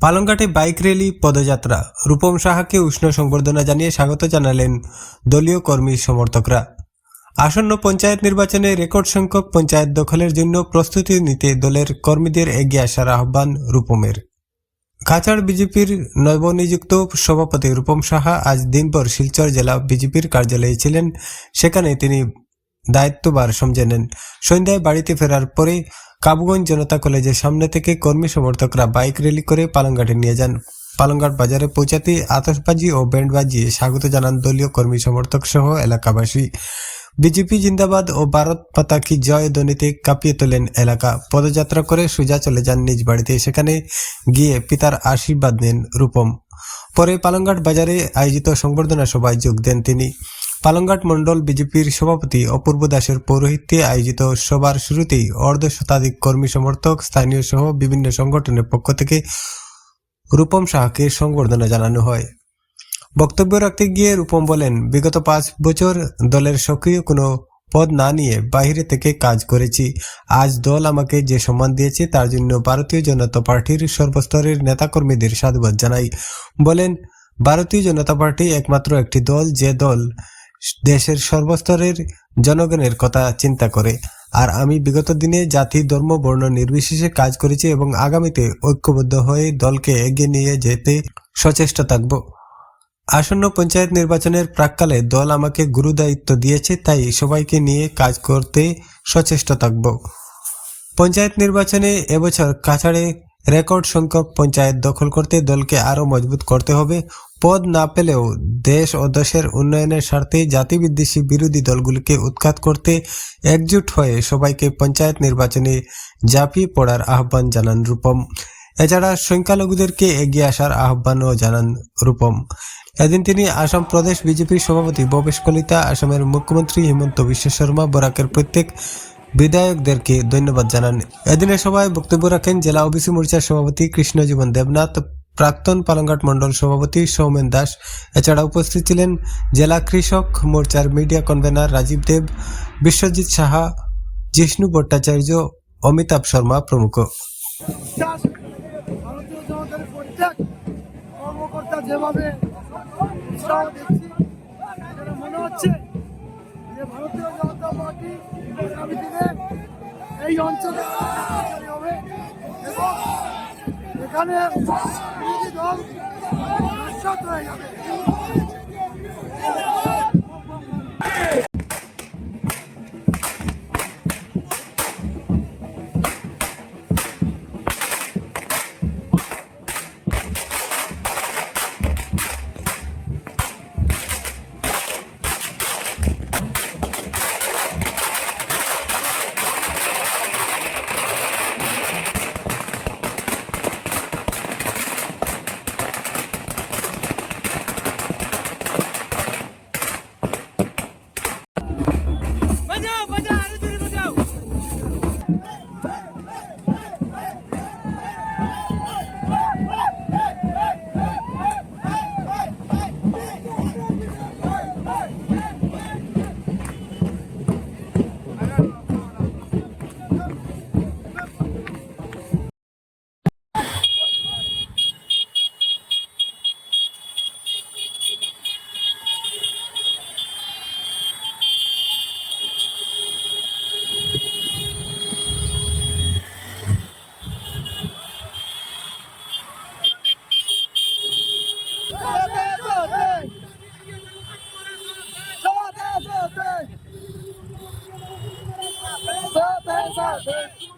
পালংঘাটে bike rally, পদযাত্রা। রূপম সাহাকে উষ্ণ সংবর্ধনা জানিয়ে স্বাগত জানালেন দলীয় কর্মী সমর্থকরা। আসন্ন পঞ্চায়েত নির্বাচনে রেকর্ড সংখ্যক পঞ্চায়েত দখলের জন্য প্রস্তুতি নিতে দলের কর্মীদের এগিয়ে আসার আহ্বান রূপমের। কাছাড় বিজেপির নবনিযুক্ত সভাপতি রূপম সাহা আজ দিনভর শিলচর জেলা বিজেপির কার্যালয়ে ছিলেন। সেখানে তিনি দায়িত্বভার সমঝে নেন সন্ধ্যায় বাড়িতে ফেরার পরে কাবুগঞ্জ জনতা কলেজের সামনে থেকে কর্মী সমর্থকরা বাইক র্যালি করে পালংঘাটে নিয়ে যান। পালংঘাট বাজারে পৌঁছাতে আতশবাজি ও ব্যান্ড বাজিয়ে স্বাগত জানান দলীয় কর্মী সমর্থক সহ এলাকাবাসী। বিজেপি জিন্দাবাদ ও ভারত পাতা কি জয় ধ্বনিতে কাঁপিয়ে তোলেন এলাকা। পদযাত্রা করে সোজা চলে যান নিজ বাড়িতে। সেখানে গিয়ে পিতার আশীর্বাদ নেন রূপম। পরে পালংঘাট বাজারে আয়োজিত সংবর্ধনা সভায় যোগ দেন তিনি। পালংঘাট মণ্ডল বিজেপির সভাপতি অপূর্ব দাসের পৌরোহিত্যে আয়োজিত সভার শুরুতেই অর্ধ শতাধিক কর্মী সমর্থক, স্থানীয় সহ বিভিন্ন সংগঠনের পক্ষ থেকে রূপম শাহকে সংবর্ধনা জানানো হয়। বক্তব্য রাখতে গিয়ে রূপম বলেন, বিগত পাঁচ বছর দলের সক্রিয় কোনো পদ না নিয়ে বাইরে থেকে কাজ করেছি। আজ দল আমাকে যে সম্মান দিয়েছে তার জন্য ভারতীয় জনতা পার্টির সর্বস্তরের নেতাকর্মীদের সাধুবাদ জানাই। বলেন, ভারতীয় জনতা পার্টি একমাত্র একটি দল যে দল দেশের সর্বস্তরের জনগণের কথা চিন্তা করে। আর আমি বিগত দিনে জাতি, ধর্ম, বর্ণ নির্বিশেষে কাজ করেছি এবং আগামীতে ঐক্যবদ্ধ হয়ে দলকে এগিয়ে নিয়ে যেতে সচেষ্ট থাকব। আসন্ন পঞ্চায়েত নির্বাচনের প্রাককালে দল আমাকে গুরু দায়িত্ব দিয়েছে, তাই সবাইকে নিয়ে কাজ করতে সচেষ্ট থাকব। পঞ্চায়েত নির্বাচনে এবছর কাছাড়ে রেকর্ড সংখ্যক পঞ্চায়েত দখল করতে দলকে আরও মজবুত করতে হবে। পদ না পেলেও দেশ ও দেশের উন্নয়নের স্বার্থে জাতিবিদ্বেষী বিরোধী দলগুলিকে উৎখাত করতে একজুট হয়ে সবাইকে পঞ্চায়েত নির্বাচনে ঝাঁপিয়ে পড়ার আহ্বান জানান রূপম। এছাড়া সংখ্যালঘুদেরকে এগিয়ে আসার আহ্বানও জানান রূপম। এদিন তিনি আসাম প্রদেশ বিজেপির সভাপতি ভবেশ কলিতা, আসামের মুখ্যমন্ত্রী হিমন্ত বিশ্ব শর্মা, বরাকের প্রত্যেক বিধায়কদেরকে ধন্যবাদ জানান। এদিনের সভায় বক্তব্য রাখেন জেলা ওবিসি মোর্চার সভাপতি কৃষ্ণজীবন দেবনাথ প্রাক্তন পালংঘাট মণ্ডল সভাপতি সৌমেন দাস। এছাড়া উপস্থিত ছিলেন জেলা কৃষক মোর্চার মিডিয়া কনভেনার রাজীব দেব, বিশ্বজিৎ সাহা, জিষ্ণু ভট্টাচার্য, অমিতাভ শর্মা প্রমুখ। এই অঞ্চলে এখানে বিরোধী দল নিঃশব্দ হয়ে যাবে Thank you.